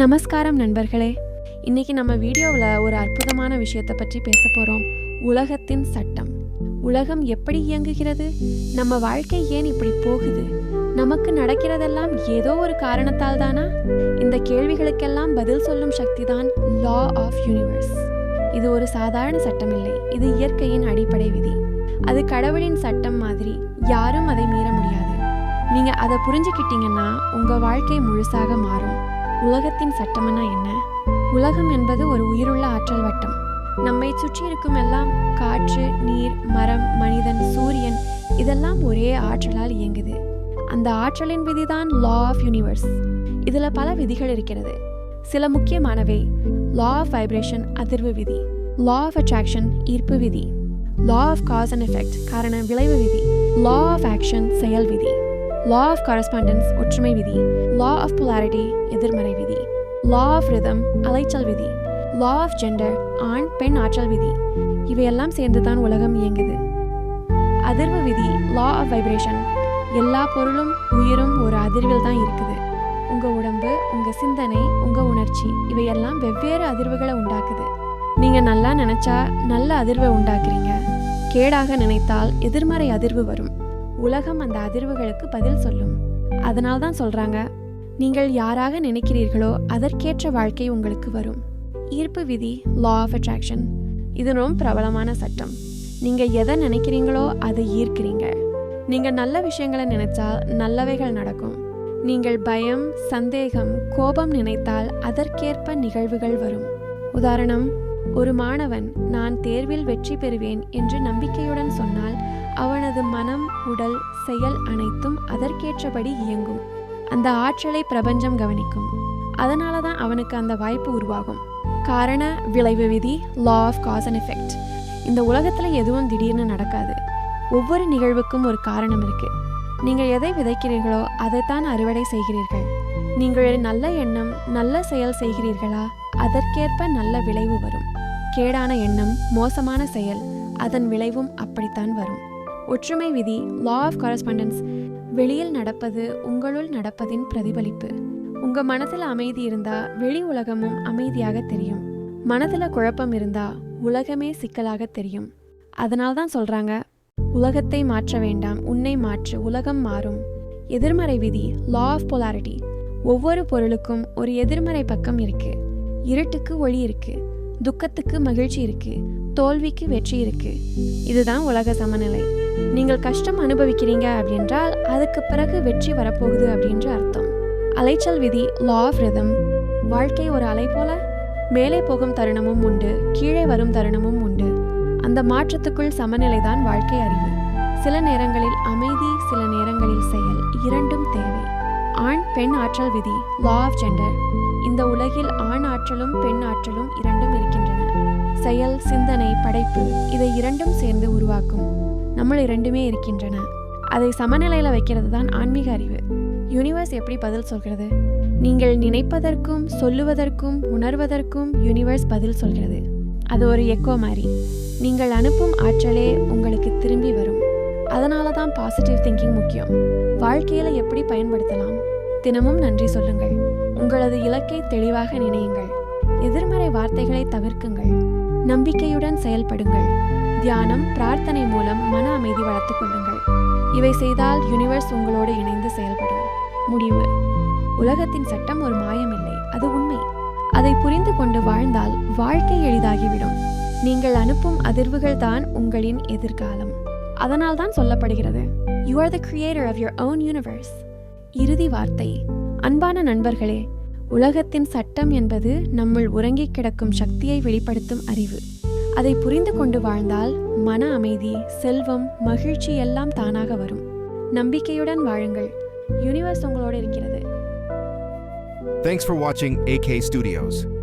நமஸ்காரம் நண்பர்களே. இன்னைக்கு நம்ம வீடியோவில் ஒரு அற்புதமான விஷயத்தை பற்றி பேச போகிறோம் உலகத்தின் சட்டம். உலகம் எப்படி இயங்குகிறது? நம்ம வாழ்க்கை ஏன் இப்படி போகுது? நமக்கு நடக்கிறதெல்லாம் ஏதோ ஒரு காரணத்தால் தானா? இந்த கேள்விகளுக்கெல்லாம் பதில் சொல்லும் சக்தி தான் லா ஆஃப் யூனிவர்ஸ் இது ஒரு சாதாரண சட்டம் இல்லை இது இயற்கையின் அடிப்படை விதி. அது கடவுளின் சட்டம் மாதிரி யாரும் அதை மீற முடியாது. நீங்கள் அதை புரிஞ்சுக்கிட்டீங்கன்னா உங்கள் வாழ்க்கை முழுசாக மாறும். உலகத்தின் சட்டம்னா என்ன? உலகம் என்பது ஒரு உயிருள்ள ஆற்றல் வட்டம். நம்மை சுற்றி இருக்கும் எல்லாம் காற்று நீர் மரம் மனிதன் சூரியன் இதெல்லாம் ஒரே ஆற்றலால் இயங்குது. அந்த ஆற்றலின் விதிதான் லா ஆஃப் யூனிவர்ஸ் இதுல பல விதிகள் இருக்கிறது. சில முக்கியமானவை. லா ஆஃப் வைப்ரேஷன் அதிர்வு விதி. லா ஆஃப் அட்ராக்ஷன் ஈர்ப்பு விதி. Law of cause and effect காரண விளைவு விதி. லா ஆஃப் ஆக்ஷன் செயல் விதி. லா ஆஃப் கரஸ்பாண்டன்ஸ் ஒற்றுமை விதி. லா ஆஃப் பொலாரிட்டி எதிர்மறை விதி. லா ஆஃப் ரிதம் அலைச்சல் விதி. லா ஆஃப் ஜெண்டர் ஆண் பெண் ஆற்றல் விதி. இவையெல்லாம் சேர்ந்து தான் உலகம் இயங்குது. அதிர்வு விதி லா ஆஃப் வைப்ரேஷன் எல்லா பொருளும் உயிரும் ஒரு அதிர்வில் தான் இருக்குது. உங்கள் உடம்பு உங்கள் சிந்தனை உங்கள் உணர்ச்சி இவையெல்லாம் வெவ்வேறு அதிர்வுகளை உண்டாக்குது. நீங்கள் நல்லா நினச்சா நல்ல அதிர்வை உண்டாக்குறீங்க. கேடாக நினைத்தால் எதிர்மறை அதிர்வு வரும். உலகம் அந்த அதிர்வுகளுக்கு பதில் சொல்லும். அதனால் தான் சொல்கிறாங்க நீங்கள் யாராக நினைக்கிறீர்களோ அதற்கேற்ற வாழ்க்கை உங்களுக்கு வரும். ஈர்ப்பு விதி லா ஆஃப் அட்ராக்ஷன் இது ரொம்ப பிரபலமான சட்டம். நீங்கள் எதை நினைக்கிறீங்களோ அதை ஈர்க்கிறீங்க. நீங்கள் நல்ல விஷயங்களை நினைச்சால் நல்லவைகள் நடக்கும். நீங்கள் பயம் சந்தேகம் கோபம் நினைத்தால் அதற்கேற்ப நிகழ்வுகள் வரும். உதாரணம் ஒரு மாணவன் நான் தேர்வில் வெற்றி பெறுவேன் என்று நம்பிக்கையுடன் சொன்னால் அவனது மனம் உடல் செயல் அனைத்தும் அதற்கேற்றபடி இயங்கும். அந்த ஆற்றலை பிரபஞ்சம் கவனிக்கும். அதனால தான் அவனுக்கு அந்த வாய்ப்பு உருவாகும். காரண விளைவு விதி law of cause and effect இந்த உலகத்தில் எதுவும் திடீர்னு நடக்காது. ஒவ்வொரு நிகழ்வுக்கும் ஒரு காரணம் இருக்கு. நீங்கள் எதை விதைக்கிறீர்களோ அதைத்தான் அறுவடை செய்கிறீர்கள். நீங்கள் நல்ல எண்ணம் நல்ல செயல் செய்கிறீர்களா? அதற்கேற்ப நல்ல விளைவு வரும். கேடான எண்ணம் மோசமான செயல் அதன் விளைவும் அப்படித்தான் வரும். ஒற்றுமை விதி லா ஆஃப் கரஸ்பாண்டன்ஸ் வெளியில் நடப்பது உங்களுள் நடப்பதின் பிரதிபலிப்பு. உங்க மனதில் அமைதி இருந்தா வெளி உலகமும் அமைதியாக தெரியும். மனதில் குழப்பம் இருந்தா உலகமே சிக்கலாக தெரியும். அதனால் தான் சொல்றாங்க உலகத்தை மாற்ற வேண்டாம் உன்னை மாற்று உலகம் மாறும். எதிர்மறை விதி லா ஆஃப் பொலாரிட்டி ஒவ்வொரு பொருளுக்கும் ஒரு எதிர்மறை பக்கம் இருக்கு. இருட்டுக்கு ஒளி இருக்கு. துக்கத்துக்கு மகிழ்ச்சி இருக்கு. தோல்விக்கு வெற்றி இருக்கு. இதுதான் உலக சமநிலை. நீங்கள் கஷ்டம் அனுபவிக்கிறீங்க அப்படின்றால் அதுக்கு பிறகு வெற்றி வரப்போகுது அப்படின்ற அர்த்தம். அலைச்சல் விதி லா ஆஃப் ரிதம் வாழ்க்கை ஒரு அலை போல மேலே போகும் தருணமும் உண்டு கீழே வரும் தருணமும் உண்டு. அந்த மாற்றத்துக்குள் சமநிலைதான் வாழ்க்கை அறிவு. சில நேரங்களில் அமைதி சில நேரங்களில் செயல் இரண்டும் தேவை. ஆண் பெண் ஆற்றல் விதி லா ஆஃப் ஜெண்டர் இந்த உலகில் ஆண் ஆற்றலும் பெண் ஆற்றலும் இரண்டும் இருக்கின்றன. செயல் சிந்தனை படைப்பு இதை இரண்டும் சேர்ந்து உருவாக்கும். நம்ம இரண்டுமே இருக்கின்றன. அதை சமநிலையில் வைக்கிறது தான் ஆன்மீக அறிவு. யூனிவர்ஸ் எப்படி பதில் சொல்கிறது? நீங்கள் நினைப்பதற்கும் சொல்லுவதற்கும் உணர்வதற்கும் யூனிவர்ஸ் பதில் சொல்கிறது. அது ஒரு எக்கோ மாதிரி நீங்கள் அனுப்பும் ஆற்றலே உங்களுக்கு திரும்பி வரும். அதனால தான் பாசிட்டிவ் திங்கிங் முக்கியம். வாழ்க்கையில் எப்படி பயன்படுத்தலாம்? தினமும் நன்றி சொல்லுங்கள். உங்களது இலக்கை தெளிவாக நினையுங்கள். எதிர்மறை வார்த்தைகளை தவிர்க்குங்கள். நம்பிக்கையுடன் செயல்படுங்கள். தியானம் பிரார்த்தனை மூலம் மன அமைதி வளர்த்துக் கொள்ளுங்கள். இவை செய்தால் யூனிவர்ஸ் உங்களோடு இணைந்து செயல்படும். முடிவு. உலகத்தின் சட்டம் ஒரு மாயமில்லை அது உண்மை. அதை புரிந்து கொண்டு வாழ்ந்தால் வாழ்க்கை எளிதாகிவிடும். நீங்கள் அனுப்பும் அதிர்வுகள் தான் உங்களின் எதிர்காலம். அதனால் தான் சொல்லப்படுகிறது you are the creator of your own universe இறுதி வார்த்தை. அன்பான நண்பர்களே உலகத்தின் சட்டம் என்பது நம்முள் உறங்கிக் கிடக்கும் சக்தியை வெளிப்படுத்தும் அறிவு. அதை புரிந்து கொண்டு வாழ்ந்தால் மன அமைதி செல்வம் மகிழ்ச்சி எல்லாம் தானாக வரும். நம்பிக்கையுடன் வாழுங்கள். யூனிவர்ஸ் உங்களோடு இருக்கிறது. Thanks for watching AK Studios.